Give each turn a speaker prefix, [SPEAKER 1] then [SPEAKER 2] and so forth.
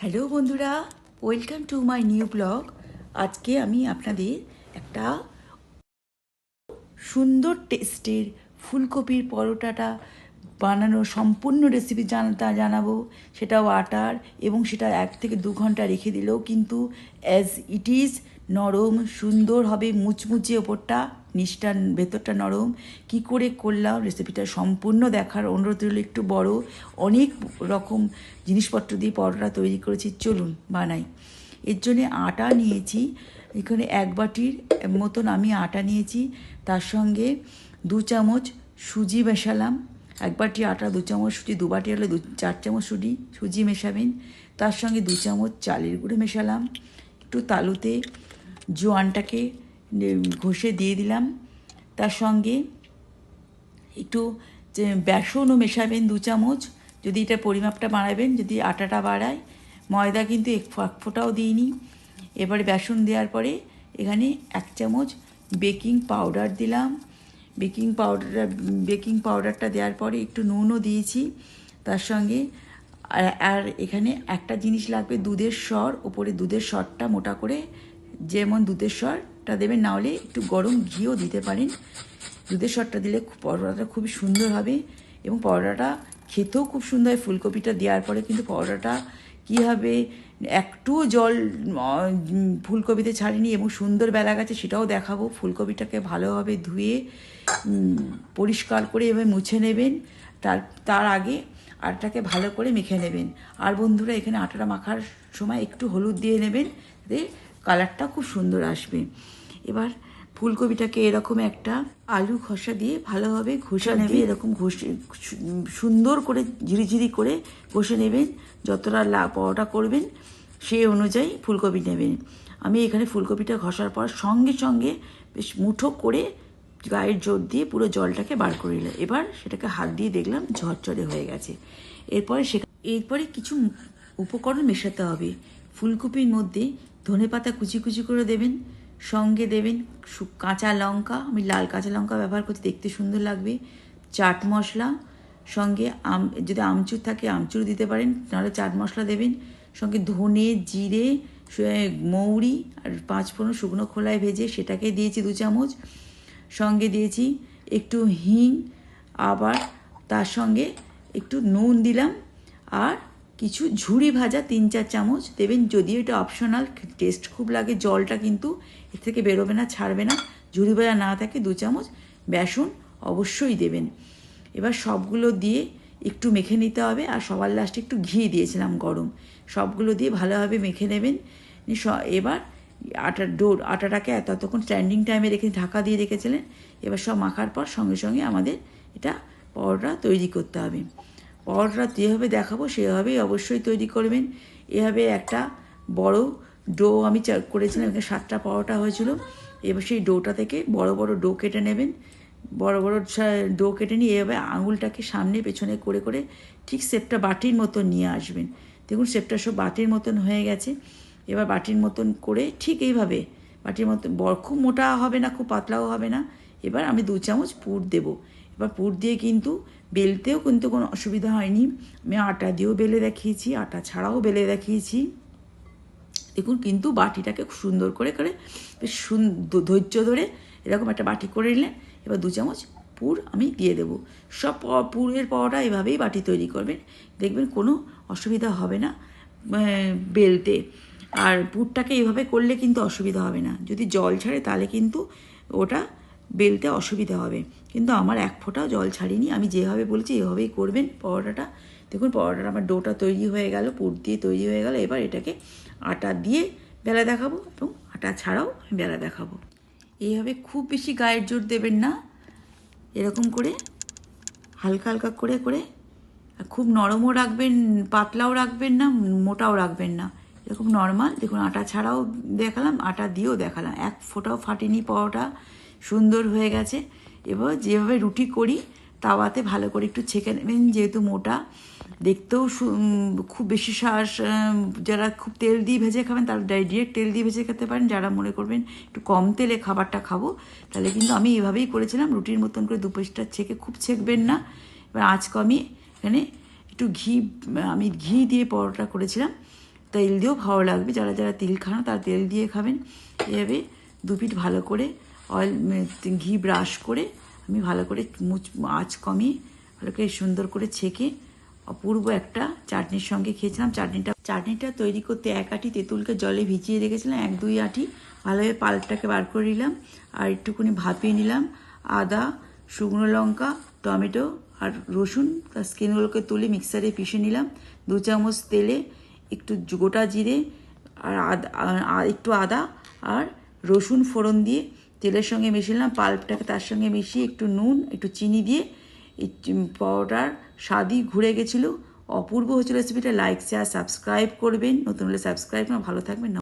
[SPEAKER 1] Hello বন্ধুরা, welcome to my new blog. আজকে আমি আপনাদের একটা সুন্দর টেস্টের ফুলকপির পরোটাটা বানানোর সম্পূর্ণ রেসিপি জানতা জানাব। সেটাও আটার এবং সেটা এক থেকে দু ঘণ্টা রেখে দিলেও কিন্তু অ্যাজ ইট ইজ নরম, সুন্দর হবে, মুচমুচে ওপরটা। নিচটা ভেতরটা নরম। কি করে করলাম? রেসিপিটা সম্পূর্ণ দেখার অনুরোধ রইল একটু বড়। অনেক রকম জিনিসপত্র দিয়ে পরোটা তৈরি করেছি। চলুন বানাই। এর জন্যে আটা নিয়েছি। এখানে এক বাটির মতন আমি আটা নিয়েছি। তার সঙ্গে দু চামচ সুজি মেশালাম। এক বাটি আটা, দু চামচ সুজি, দু বাটি হলে দু, চার চামচ সুজি সুজি মেশাবেন। তার সঙ্গে দু চামচ চালের গুঁড়ো মেশালাম। একটু তালুতে জোয়ানটাকে ঘষে দিয়ে দিলাম। তার সঙ্গে একটু বেসনও মেশাবেন দু চামচ। যদি এটা পরিমাপটা বাড়াবেন, যদি আটাটা বাড়ায়। ময়দা কিন্তু এক ফোঁটাও দিইনি। এবারে বেসন দেওয়ার পরে এখানে এক চামচ বেকিং পাউডার দিলাম। বেকিং পাউডার বেকিং পাউডারটা দেওয়ার পরে একটু নুনও দিয়েছি। তার সঙ্গে আর- এখানে একটা জিনিস লাগবে, দুধের স্বর। ওপরে দুধের স্বরটা মোটা করে, যেমন দুধের স্বরটা দেবেন, না হলে একটু গরম ঘিও দিতে পারেন। দুধের স্বরটা দিলে পরোটাটা খুবই সুন্দর হবে এবং পরোটাটা খেতেও খুব সুন্দর হয়। ফুলকপিটা দেওয়ার পরে কিন্তু পরোটাটা কী হবে, একটুও জল ফুলকপিতে ছাড়িনি এবং সুন্দর বেলা গেছে সেটাও দেখাবো। ফুলকপিটাকে ভালোভাবে ধুয়ে পরিষ্কার করে এভাবে মুছে নেবেন। তার তার আগে আটাটাকে ভালো করে মেখে নেবেন। আর বন্ধুরা, এখানে আটাটা মাখার সময় একটু হলুদ দিয়ে নেবেন, যাতে কালারটা খুব সুন্দর আসবে। এবার ফুলকপিটাকে এরকম একটা আলু খসা দিয়ে ভালোভাবে ঘষা নেবে এরকম ঘষে সুন্দর করে ঝিরিঝিরি করে ঘষে নেবেন। যতটা লা পরোটা করবেন সেই অনুযায়ী ফুলকপি নেবেন। আমি এখানে ফুলকপিটা ঘষার পর সঙ্গে সঙ্গে বেশ মুঠো করে গায়ের জোর দিয়ে পুরো জলটাকে বার করে নিলাম। এবার সেটাকে হাত দিয়ে দেখলাম ঝরঝরে হয়ে গেছে। এরপরে সে এরপরে কিছু উপকরণ মেশাতে হবে। ফুলকপির মধ্যে ধনে পাতা কুচি কুচি করে দেবেন, সঙ্গে দেবেন কাঁচা লঙ্কা, আমি লাল কাঁচা লঙ্কা ব্যবহার করতে দেখতে সুন্দর লাগবে। চাট মশলা, সঙ্গে আম, যদি আমচুর থাকে আমচুর দিতে পারেন, নাহলে চাট মশলা দেবেন। সঙ্গে ধনে, জিরে মৌরি আর পাঁচ ফোড়ন শুকনো খোলায় ভেজে সেটাকে দিয়েছি দু চামচ। সঙ্গে দিয়েছি একটু হিং, আবার তার সঙ্গে একটু নুন দিলাম, আর কিছু ঝুড়ি ভাজা তিন চার চামচ দেবেন যদিও এটা অপশনাল টেস্ট খুব লাগে, জলটা কিন্তু এর থেকে বেরোবে না, ছাড়বে না, ঝুড়ি ভাজা না থাকে, দু চামচ বেসন অবশ্যই দেবেন। এবার সবগুলো দিয়ে একটু মেখে নিতে হবে, আর সবার লাস্টে একটু ঘি দিয়েছিলাম গরম। সবগুলো দিয়ে ভালোভাবে মেখে নেবেন। এবার আটার ডো আটাটাকে ততক্ষণ স্ট্যান্ডিং টাইমে রেখে, ঢাকা দিয়ে রেখেছিলেন, এবার সব মাখার পর সঙ্গে সঙ্গে আমাদের এটা পরোটা তৈরি করতে হবে। পরোটা যেভাবে দেখাবো, সেভাবেই অবশ্যই তৈরি করবেন। এভাবে একটা বড় ডো আমি করেছিলাম, এখানে সাতটা পরোটা হয়েছিল। এবার সেই ডোটা থেকে বড় বড় ডো কেটে নেবেন। বড় বড় ডো কেটে নিয়ে এভাবে আঙুলটাকে সামনে পেছনে করে করে ঠিক শেপটা বাটির মতন নিয়ে আসবেন। দেখুন শেপটা সব বাটির মতন হয়ে গেছে। এবার বাটির মতন করে ঠিক এইভাবে বাটির মতন বড়, খুব মোটা হবে না, খুব পাতলাও হবে না। এবার আমি দু চামচ পুর দেবো। এবার পুর দিয়ে কিন্তু বেলতেও কিন্তু কোনো অসুবিধা হয়নি। আমি আটা দিয়েও বেলে দেখিয়েছি, আটা ছাড়াও বেলে দেখিয়েছি। দেখুন, কিন্তু বাটিটাকে খুব সুন্দর করে করে বেশ ধৈর্য ধরে এরকম একটা বাটি করে নিলেন এবার দু চামচ পুর আমি দিয়ে দেবো। সব পুরের পাওয়াটা এভাবেই বাটি তৈরি করবেন। দেখবেন কোনো অসুবিধা হবে না বেলতে। আর পুরটাকে এভাবে করলে কিন্তু অসুবিধা হবে না। যদি জল ছাড়ে তাহলে কিন্তু ওটা বেলতে অসুবিধা হবে। কিন্তু আমার এক ফোঁটাও জল ছাড়িনি। আমি যেভাবে বলছি এভাবেই করবেন পরোটাটা। দেখুন, পরোটাটা আমার ডোটা তৈরি হয়ে গেল, পুর দিয়ে তৈরি হয়ে গেল। এবার এটাকে আটা দিয়ে বেলা দেখাবো এবং আটা ছাড়াও আমি বেলা দেখাবো। এইভাবে খুব বেশি গায়ের জোর দেবেন না। এরকম করে, হালকা হালকা করে করে। খুব নরমও রাখবেন, পাতলাও রাখবেন না, মোটাও রাখবেন না। এরকম নর্মাল, দেখুন, আটা ছাড়াও দেখালাম, আটা দিয়েও দেখালাম। এক ফোঁটাও ফাটেনি পরোটা, সুন্দর হয়ে গেছে। এবার যেভাবে রুটি করি, তাওয়াতে ভালো করে একটু ছেঁকে নেবেন যেহেতু মোটা, দেখতেও খুব বেশি শ্বাস যারা খুব তেল দিয়ে ভেজে খাবেন, তারা ডাইরেক্ট তেল দিয়ে ভেজে খেতে পারেন। যারা মনে করবেন একটু কম তেলে খাবারটা খাব, তাহলে কিন্তু আমি এভাবেই করেছিলাম। রুটির মতন করে দু পিসটা ছেঁকে খুব ছেঁকবেন না। এবার আঁচ কমিয়ে এখানে একটু ঘি, আমি ঘি দিয়ে পরোটা করেছিলাম। তেল দিয়েও ভালো লাগবে। যারা যারা তিল খান তারা তেল দিয়ে খাবেন। এভাবে দু পিঠ ভালো করে অয়েল ঘি ব্রাশ করে আমি ভালো করে মুচ আঁচ কমিয়ে ভালো করে সুন্দর করে ছেঁকে অপূর্ব একটা চাটনির সঙ্গে খেয়েছিলাম। চাটনিটা চাটনিটা তৈরি করতে এক আটি তেঁতুলকে জলে ভিজিয়ে রেখেছিলাম, এক দুই আটি। ভালোভাবে পাল্পটাকে বার করে নিলাম আর একটুখানি ভাপিয়ে নিলাম। আদা, শুকনো লঙ্কা, টমেটো আর রসুন তার স্কিনগুলোকে তুলে মিক্সারে পিষে নিলাম। দু চামচ তেলে একটু গোটা জিরে আর আদা একটু আদা আর রসুন ফোড়ন দিয়ে তেলের সঙ্গে মিশিয়ে পাল্পটাকে তার সঙ্গে মিশিয়ে একটু নুন, একটু চিনি দিয়ে এই পাউডার স্বাদই ঘুরে গেছিল। অপূর্ব হয়েছিল রেসিপিটা লাইক শেয়ার সাবস্ক্রাইব করবেন। নতুন হলে সাবস্ক্রাইব ভালো থাকবেন।